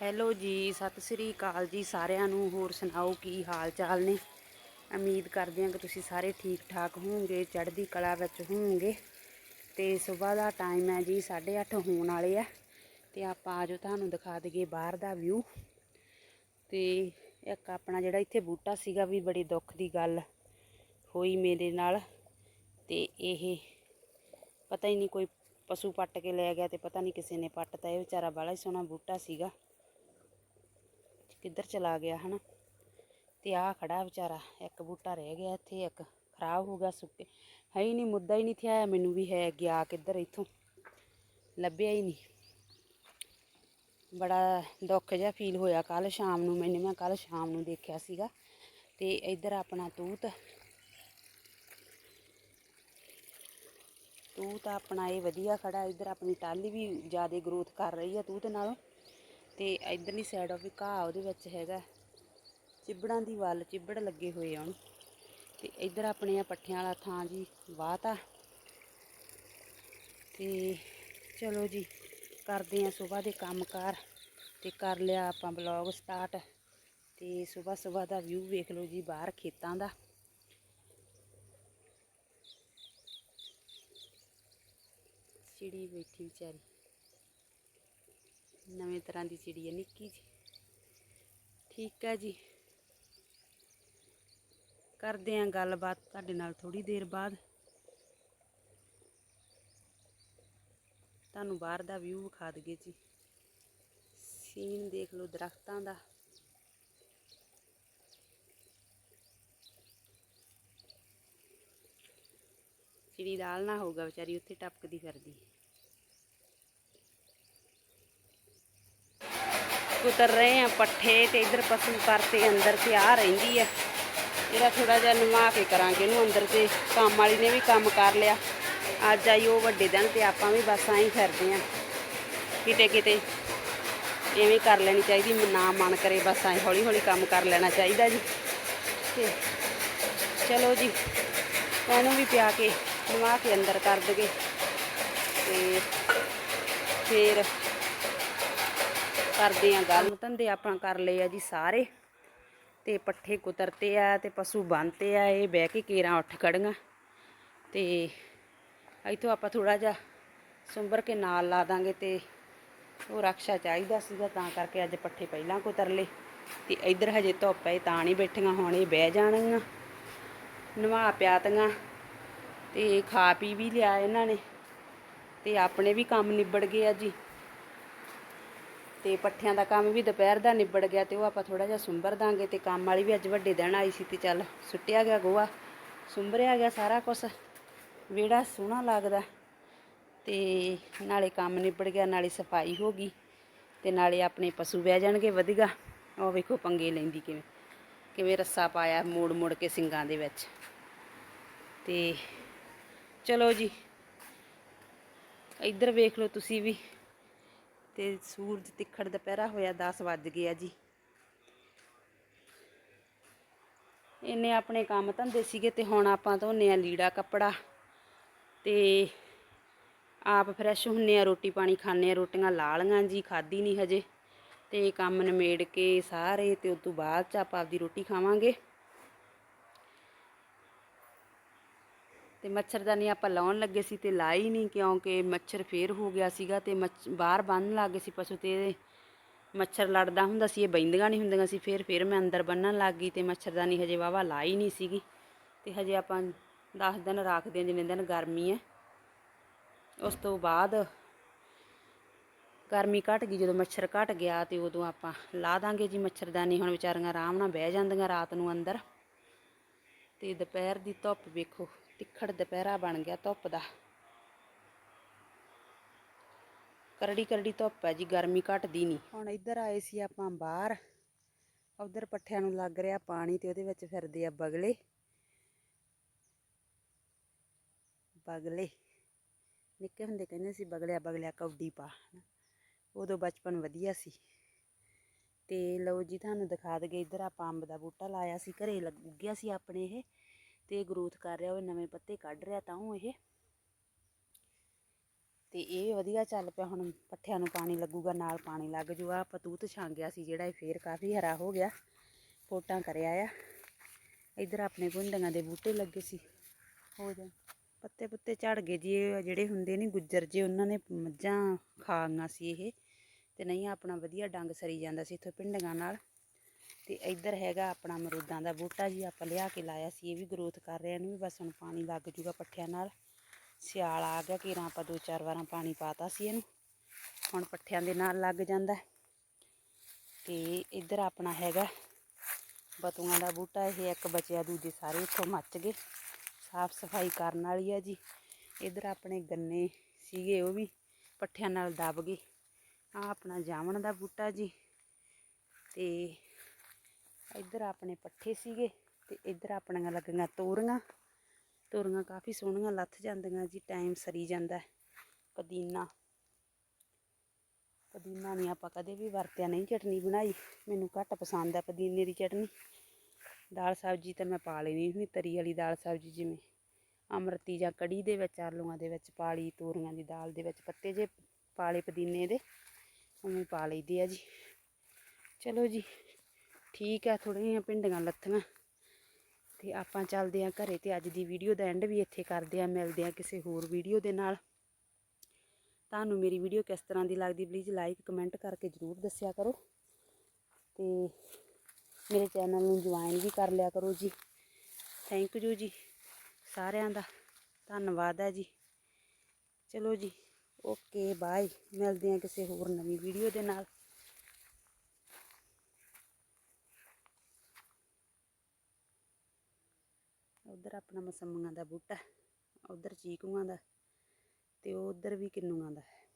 Hello ਜੀ, ਸਤਿ ਸ੍ਰੀ ਅਕਾਲ ਜੀ ਸਾਰਿਆਂ ਨੂੰ। ਹੋਰ ਸੁਣਾਓ, ਕੀ ਹਾਲ ਚਾਲ ਨੇ? ਉਮੀਦ ਕਰਦੇ ਹਾਂ ਕਿ ਤੁਸੀਂ ਸਾਰੇ ਠੀਕ ਠਾਕ ਹੋਵੋਗੇ, ਚੜ੍ਹਦੀ ਕਲਾ ਵਿੱਚ ਹੋਵੋਗੇ। ਤੇ ਸਵੇਰ ਦਾ ਟਾਈਮ ਹੈ ਜੀ 8:30 ਹੋਣ ਵਾਲੇ ਆ। ਤੇ ਆਪਾਂ ਆਜੋ ਤੁਹਾਨੂੰ ਦਿਖਾ ਦਈਏ ਬਾਹਰ ਦਾ ਵਿਊ ਤੇ ਇੱਕ ਆਪਣਾ ਜਿਹੜਾ ਇੱਥੇ ਬੂਟਾ ਸੀਗਾ ਵੀ ਬੜੇ ਦੁੱਖ ਦੀ ਗੱਲ ਹੋਈ ਮੇਰੇ ਨਾਲ। ਤੇ ਇਹ ਪਤਾ ਹੀ ਨਹੀਂ ਕੋਈ ਪਸ਼ੂ ਪੱਟ ਕੇ ਲੈ ਗਿਆ ਤੇ ਪਤਾ ਨਹੀਂ ਕਿਸੇ ਨੇ ਪੱਟਤਾ। ਇਹ ਵਿਚਾਰਾ ਬੜਾ ਹੀ ਸੋਹਣਾ ਬੂਟਾ ਸੀਗਾ। ਕਿੱਧਰ ਚਲਾ ਗਿਆ, ਹਨਾ? ਤੇ ਆਹ ਖੜਾ ਵਿਚਾਰਾ, ਇੱਕ ਬੂਟਾ ਰਹਿ ਗਿਆ ਇੱਥੇ, ਇੱਕ ਖਰਾਬ ਹੋ ਗਿਆ ਸੁੱਕੇ ਹੈ ਹੀ ਨਹੀਂ, ਮੁੱਦਾ ਹੀ ਨਹੀਂ ਥਿਆ ਮੈਨੂੰ ਵੀ ਹੈ ਗਿਆ ਕਿੱਧਰ ਇੱਥੋਂ? ਲੱਭਿਆ ਹੀ ਨਹੀਂ। ਬੜਾ ਦੁੱਖ ਜਿਹਾ ਫੀਲ ਹੋਇਆ ਕੱਲ ਸ਼ਾਮ ਨੂੰ, ਮੈਨੂੰ ਮੈਂ ਕੱਲ ਸ਼ਾਮ ਨੂੰ ਦੇਖਿਆ ਸੀਗਾ। ਤੇ ਇੱਧਰ ਆਪਣਾ ਤੂਤ। ਤੂਤ ਆਪਣਾ ਇਹ ਵਧੀਆ ਖੜਾ, ਇੱਧਰ ਆਪਣੀ ਟਾਲੀ ਵੀ ਜ਼ਿਆਦਾ ਗਰੋਥ ਕਰ ਰਹੀ ਹੈ ਤੂਤ ਨਾਲੋਂ। ਤੇ ਇਧਰਲੀ ਸਾਈਡ ਉਹ ਵੀ ਘਾਹ ਉਹਦੇ ਵਿੱਚ ਹੈਗਾ। ਚਿੱਬੜਾਂ ਦੀ ਵੱਲ ਚਿੱਬੜ ਲੱਗੇ ਹੋਏ ਆ ਉਹਨੂੰ। ਤੇ ਇੱਧਰ ਆਪਣੇ ਆ ਪੱਠਿਆਂ ਵਾਲਾ ਥਾਂ ਜੀ ਵਾਹਤਾ ਤੇ ਚਲੋ ਜੀ, ਕਰਦੇ ਆ ਸਵੇਰ ਦੇ ਕੰਮਕਾਰ ਤੇ ਕਰ ਲਿਆ ਆਪਾਂ ਬਲੌਗ ਸਟਾਰਟ ਤੇ ਸਵੇਰ ਸਵੇਰ ਦਾ ਵਿਊ ਵੇਖ ਲਓ ਜੀ ਬਾਹਰ ਖੇਤਾਂ ਦਾ। ਚਿੜੀ ਬੈਠੀ ਵਿਚਾਰੀ। ਨਵੇਂ ਤਰ੍ਹਾਂ ਦੀ ਚਿੜੀ ਹੈ, ਨਿੱਕੀ ਜੀ ਠੀਕ ਹੈ ਜੀ। ਕਰਦੇ ਆਂ ਗੱਲਬਾਤ ਤੁਹਾਡੇ ਨਾਲ ਥੋੜੀ ਦੇਰ ਬਾਅਦ। ਤੁਹਾਨੂੰ ਬਾਹਰ ਦਾ ਵਿਊ ਵਿਖਾ ਦਈਏ ਜੀ। ਸੀਨ ਦੇਖ ਲਓ ਦਰਖਤਾਂ ਦਾ। ਚਿੜੀ ਦਾਲ ਨਾ ਹੋਊਗਾ, ਵਿਚਾਰੀ ਉੱਥੇ ਟਪਕਦੀ ਫਿਰਦੀ। ਉਤਰ ਰਹੇ ਆ ਪੱਠੇ ਤੇ ਇਧਰ ਪਸ਼ੂ ਕਰਤੇ ਅੰਦਰ ਤੇ ਆ ਰਹਿੰਦੀ ਆ। ਇਹਦਾ ਥੋੜਾ ਜਿਹਾ ਨਵਾ ਕੇ ਕਰਾਂਗੇ ਇਹਨੂੰ ਅੰਦਰ ਤੇ। ਕੰਮ ਵਾਲੀ ਨੇ ਵੀ ਕੰਮ ਕਰ ਲਿਆ। ਅੱਜ ਆਈ ਉਹ ਵੱਡੇ ਦਿਨ ਤੇ ਆਪਾਂ ਵੀ ਬਸ ਐਂ ਫਿਰਦੇ ਆ। ਕਿਤੇ ਕਿਤੇ ਐਵੇਂ ਕਰ ਲੈਣੀ ਚਾਹੀਦੀ, ਨਾ ਮਨ ਕਰੇ ਬਸ ਐਂ ਹੌਲੀ ਹੌਲੀ ਕੰਮ ਕਰ ਲੈਣਾ ਚਾਹੀਦਾ ਜੀ। ਤੇ ਚਲੋ ਜੀ ਇਹਨੂੰ ਵੀ ਪਿਆ ਕੇ ਨਵਾ ਕੇ ਅੰਦਰ ਕਰ ਦਗੇ। ਤੇ ਫੇਰ ਕਰਦੇ ਆ ਗੱਲ ਧੰਦੇ ਆਪਾਂ ਕਰ ਲਏ ਆ ਜੀ ਸਾਰੇ। ਤੇ ਪੱਠੇ ਕੁਤਰਤੇ ਆ ਤੇ ਪਸ਼ੂ ਬੰਨਤੇ ਆ, ਇਹ ਬਹਿ ਕੇ ਕੇਰਾਂ ਉੱਠ ਖੜੀਆਂ। ਤੇ ਇੱਥੋਂ ਆਪਾਂ ਥੋੜਾ ਜਿਹਾ ਸੁੰਬਰ ਕੇ ਨਾਲ ਲਾ ਦਾਂਗੇ ਤੇ ਉਹ ਰਕਸ਼ਾ ਚਾਹੀਦਾ ਸੀਗਾ, ਤਾਂ ਕਰਕੇ ਅੱਜ ਪੱਠੇ ਪਹਿਲਾਂ ਕੁਤਰ ਲਏ। ਤੇ ਇੱਧਰ ਹਜੇ ਧੁੱਪ ਹੈ ਤਾਂ ਨਹੀਂ ਬੈਠੀਆਂ, ਹੁਣ ਇਹ ਬਹਿ ਜਾਣਗੀਆਂ। ਨਵਾ ਪਿਆਤੀਆਂ ਤੇ ਖਾ ਪੀ ਵੀ ਲਿਆ ਇਹਨਾਂ ਨੇ। ਤੇ ਆਪਣੇ ਵੀ ਕੰਮ ਨਿਬੜ ਗਏ ਆ ਜੀ। ਤੇ ਪੱਠਿਆਂ ਦਾ ਕੰਮ ਵੀ ਦੁਪਹਿਰ ਦਾ ਨਿਬੜ ਗਿਆ ਤੇ ਉਹ ਆਪਾਂ ਥੋੜਾ ਜਿਹਾ ਸੁੰਬਰ ਦਾਂਗੇ ਤੇ ਕੰਮ ਵਾਲੀ ਵੀ ਅੱਜ ਵੱਡੇ ਦਿਨ ਆਈ ਸੀ ਤੇ ਚੱਲ ਸੁੱਟਿਆ ਗਿਆ ਗੋਆ ਸੁੰਬਰਿਆ ਗਿਆ ਸਾਰਾ ਕੁਝ ਵਿਹੜਾ ਸੋਹਣਾ ਲੱਗਦਾ ਤੇ ਨਾਲੇ ਕੰਮ ਨਿਬੜ ਗਿਆ, ਨਾਲੇ ਸਫ਼ਾਈ ਹੋ ਗਈ ਤੇ ਨਾਲੇ ਆਪਣੇ ਪਸ਼ੂ ਬਹਿ ਜਾਣਗੇ ਵਧੀਆ। ਉਹ ਵੇਖੋ ਪੰਗੇ ਲੈਂਦੀ ਕਿਵੇਂ ਕਿਵੇਂ ਰੱਸਾ ਪਾਇਆ ਮੋੜ ਮੋੜ ਕੇ ਸਿੰਗਾਂ ਦੇ ਵਿੱਚ। ਤੇ ਚਲੋ ਜੀ, ਇੱਧਰ ਵੇਖ ਲਓ ਤੁਸੀਂ ਵੀ। ਤੇ ਸੂਰਜ ਤਿੱਖੜ ਦੁਪਹਿਰਾ ਹੋਇਆ 10 ਵੱਜ ਗਿਆ ਜੀ। ਇਹਨੇ ਆਪਣੇ ਕੰਮ ਧੰਦੇ ਸੀਗੇ ਤੇ ਹੁਣ ਆਪਾਂ ਧੋਨੇ ਆ ਲੀੜਾ ਕੱਪੜਾ ਤੇ ਆਪ ਫਰੈਸ਼ ਹੁੰਨੇ ਆ, ਰੋਟੀ ਪਾਣੀ ਖਾਣੇ ਆ, ਰੋਟੀਆਂ ਲਾ ਲੀਆਂ ਜੀ ਖਾਦੀ ਨਹੀਂ ਹਜੇ ਤੇ ਕੰਮ ਨਿਮੇੜ ਕੇ ਸਾਰੇ ਤੇ ਉਸ ਤੋਂ ਬਾਅਦ ਚ ਆਪਾਂ ਆਪਦੀ ਰੋਟੀ ਖਾਵਾਂਗੇ। ਤੇ ਮੱਛਰਦਾਨੀ ਆਪਾਂ ਲਾਉਣ ਲੱਗੇ ਸੀ ਤੇ ਲਾਈ ਨਹੀਂ ਕਿਉਂਕਿ ਮੱਛਰ ਫੇਰ ਹੋ ਗਿਆ ਸੀਗਾ ਤੇ ਮੱਛ- ਬਾਹਰ ਬੰਨ ਲੱਗੇ ਸੀ ਪਸ਼ੂ ਤੇ ਮੱਛਰ ਲੜਦਾ ਹੁੰਦਾ ਸੀ, ਇਹ ਬੈਂਦੀਆਂ ਨਹੀਂ ਹੁੰਦੀਆਂ ਸੀ, ਫੇਰ ਫੇਰ ਮੈਂ ਅੰਦਰ ਬੰਨਣ ਲੱਗ ਗਈ ਤੇ ਮੱਛਰਦਾਨੀ ਹਜੇ ਵਾਵਾ ਲਾਈ ਨਹੀਂ ਸੀਗੀ ਤੇ ਹਜੇ ਆਪਾਂ 10 ਦਿਨ ਰੱਖਦੇ ਹਾਂ, ਜਿੰਨੇ ਦਿਨ ਗਰਮੀ ਹੈ। ਉਸ ਤੋਂ ਬਾਅਦ ਗਰਮੀ ਘਟ ਗਈ, ਜਦੋਂ ਮੱਛਰ ਘਟ ਗਿਆ ਤੇ ਉਦੋਂ ਆਪਾਂ ਲਾ ਦਾਂਗੇ ਜੀ ਮੱਛਰਦਾਨੀ ਹੁਣ ਵਿਚਾਰੀਆਂ ਆਰਾਮ ਨਾਲ ਬਹਿ ਜਾਂਦੀਆਂ ਰਾਤ ਨੂੰ ਅੰਦਰ ਤੇ ਦੁਪਹਿਰ ਦੀ ਧੁੱਪ ਵੇਖੋ। ਤਿੱਖੜ ਦੁਪਹਿਰਾ ਬਣ ਗਿਆ ਧੁੱਪ ਦਾ। ਕਰੜੀ ਕਰੜੀ ਧੁੱਪ ਹੈ ਜੀ, ਗਰਮੀ ਘਟਦੀ ਨਹੀਂ। ਹੁਣ ਇੱਧਰ ਆਏ ਸੀ ਆਪਾਂ ਬਾਹਰ। ਉਧਰ ਪੱਠਿਆਂ ਨੂੰ ਲੱਗ ਰਿਹਾ ਪਾਣੀ ਤੇ ਉਹਦੇ ਵਿੱਚ ਫਿਰਦੇ ਆ ਬਗਲੇ। ਬਗਲੇ। ਨਿੱਕੇ ਹੁੰਦੇ ਕਹਿੰਦੇ ਸੀ ਬਗਲਿਆ ਬਗਲਿਆ ਕੌਡੀ ਪਾ। ਹਨਾ। ਉਦੋਂ ਬਚਪਨ ਵਧੀਆ ਸੀ। ਤੇ ਲਓ ਜੀ, ਤੁਹਾਨੂੰ ਦਿਖਾ ਦਗੇ ਇੱਧਰ ਆਪਾਂ ਅੰਬ ਦਾ ਬੂਟਾ ਲਾਇਆ ਸੀ, ਘਰੇ ਲੱਗ ਗਿਆ ਸੀ ਆਪਣੇ ਇਹ। ਤੇ ਗਰੋਥ ਕਰ ਰਿਹਾ, ਉਹ ਨਵੇਂ ਪੱਤੇ ਕੱਢ ਰਿਹਾ ਤਾਂ ਉਹ ਇਹ। ਤੇ ਇਹ ਵਧੀਆ ਚੱਲ ਪਿਆ, ਹੁਣ ਪੱਠਿਆਂ ਨੂੰ ਪਾਣੀ ਲੱਗੂਗਾ, ਨਾਲ ਪਾਣੀ ਲੱਗ ਜੂਗਾ। ਆਪਾਂ ਤੂਤ ਛਾਂਗਿਆ ਸੀ ਜਿਹੜਾ ਇਹ ਫੇਰ ਕਾਫੀ ਹਰਾ ਹੋ ਗਿਆ, ਪੋਟਾਂ ਕਰਿਆ ਆ। ਇੱਧਰ ਆਪਣੇ ਗੁੰਡਾਂ ਦੇ ਬੂਟੇ ਲੱਗੇ ਸੀ। ਹੋ ਜਾ, ਪੱਤੇ ਪੁੱਤੇ ਝੜ ਗਏ ਜੀ, ਇਹ ਜਿਹੜੇ ਹੁੰਦੇ ਨੇ ਗੁੱਜਰ ਜੇ, ਉਹਨਾਂ ਨੇ ਮੱਝਾਂ ਖਾ ਗਈਆਂ ਸੀ ਇਹ। ਤੇ ਨਹੀਂ, ਆਪਣਾ ਵਧੀਆ ਡੰਗ ਸਰੀ ਜਾਂਦਾ ਸੀ ਇੱਥੇ ਪਿੰਡੀਆਂ ਨਾਲ। ਤੇ ਇੱਧਰ ਹੈਗਾ ਆਪਣਾ ਅਮਰੂਦਾਂ ਦਾ ਬੂਟਾ ਜੀ, ਆਪਾਂ ਲਿਆ ਕੇ ਲਾਇਆ ਸੀ, ਇਹ ਵੀ ਗਰੋਥ ਕਰ ਰਿਹਾ ਇਹਨੂੰ ਵੀ ਬਸ ਹੁਣ ਪਾਣੀ ਲੱਗ ਜੂਗਾ ਪੱਠਿਆਂ ਨਾਲ। ਸਿਆਲ ਆ ਗਿਆ ਕਿਰਾਂ ਆਪਾਂ ਦੋ ਚਾਰ ਵਾਰਾਂ ਪਾਣੀ ਪਾਤਾ ਸੀ ਇਹਨੂੰ। ਹੁਣ ਪੱਠਿਆਂ ਦੇ ਨਾਲ ਲੱਗ ਜਾਂਦਾ। ਹੈ। ਤੇ ਇੱਧਰ ਆਪਣਾ ਹੈਗਾ ਬਤੂਆਂ ਦਾ ਬੂਟਾ, ਇਹ ਇੱਕ ਬਚਿਆ, ਦੂਜੇ ਸਾਰੇ ਇੱਥੋਂ ਮੱਚ ਗਏ। ਸਾਫ਼ ਸਫ਼ਾਈ ਕਰਨ ਵਾਲੀ ਆ ਜੀ। ਇੱਧਰ ਆਪਣੇ ਗੰਨੇ ਸੀਗੇ, ਉਹ ਵੀ ਪੱਠਿਆਂ ਨਾਲ ਦਬ ਗਏ। ਆ ਆਪਣਾ ਜਾਮਣ ਦਾ ਬੂਟਾ ਜੀ। ਤੇ ਇੱਧਰ ਆਪਣੇ ਪੱਠੇ ਸੀਗੇ ਤੇ ਇੱਧਰ ਆਪਣੀਆਂ ਲੱਗੀਆਂ ਤੋਰੀਆਂ। ਤੋਰੀਆਂ ਕਾਫੀ ਸੋਹਣੀਆਂ ਲੱਥ ਜਾਂਦੀਆਂ ਜੀ ਟਾਈਮ ਸਰੀ ਜਾਂਦਾ ਪੁਦੀਨਾ। ਪੁਦੀਨਾ ਨਹੀਂ ਆਪਾਂ ਕਦੇ ਵੀ ਵਰਤਿਆ, ਨਹੀਂ ਚਟਨੀ ਬਣਾਈ। ਮੈਨੂੰ ਘੱਟ ਪਸੰਦ ਹੈ ਪੁਦੀਨੇ ਦੀ ਚਟਨੀ। ਦਾਲ ਸਬਜ਼ੀ ਤਾਂ ਮੈਂ ਪਾ ਲੈਣੀ ਹੁੰਦੀ, ਤਰੀ ਵਾਲੀ ਦਾਲ ਸਬਜ਼ੀ ਜਿਵੇਂ ਅੰਮ੍ਰਿਤੀ ਜਾਂ ਕੜੀ ਦੇ ਵਿੱਚ, ਆਲੂਆਂ ਦੇ ਵਿੱਚ ਪਾ ਲਈ, ਤੋਰੀਆਂ ਦੀ ਦਾਲ ਦੇ ਵਿੱਚ ਪੱਤੇ ਜੇ ਪਾ ਲਏ ਪੁਦੀਨੇ ਦੇ, ਉਵੇਂ ਪਾ ਲਈਦੇ ਆ ਜੀ। ਚਲੋ ਜੀ ਠੀਕ ਹੈ, ਥੋੜ੍ਹੀਆਂ ਜਿਹੀਆਂ ਭਿੰਡੀਆਂ, ਲੱਥੀਆਂ। ਤੇ ਆਪਾਂ ਚੱਲਦੇ ਹਾਂ ਘਰੇ ਤੇ ਅੱਜ ਦੀ ਵੀਡੀਓ ਦਾ ਐਂਡ ਵੀ ਇੱਥੇ ਕਰਦੇ ਹਾਂ, ਮਿਲਦੇ ਹਾਂ ਕਿਸੇ ਹੋਰ ਵੀਡੀਓ ਦੇ ਨਾਲ। ਤੁਹਾਨੂੰ ਮੇਰੀ ਵੀਡੀਓ ਕਿਸ ਤਰ੍ਹਾਂ ਦੀ ਲੱਗਦੀ ਪਲੀਜ਼ ਲਾਈਕ ਕਮੈਂਟ ਕਰਕੇ ਜ਼ਰੂਰ ਦੱਸਿਆ ਕਰੋ। ਤੇ ਮੇਰੇ ਚੈਨਲ ਨੂੰ ਜੁਆਇਨ ਵੀ ਕਰ ਲਿਆ ਕਰੋ ਜੀ। ਥੈਂਕ ਯੂ ਜੀ ਸਾਰਿਆਂ ਦਾ। ਧੰਨਵਾਦ ਹੈ ਜੀ। ਚਲੋ ਜੀ ਓਕੇ ਬਾਏ ਮਿਲਦੇ ਹਾਂ ਕਿਸੇ ਹੋਰ ਨਵੀਂ ਵੀਡੀਓ ਦੇ ਨਾਲ। ਉਧਰ ਆਪਣਾ ਮਸੰਮੀਆਂ ਦਾ ਬੂਟਾ ਉਧਰ ਚੀਕੂਆਂ ਦਾ ਤੇ ਉਧਰ ਵੀ ਕਿੰਨੂਆਂ ਦਾ ਹੈ।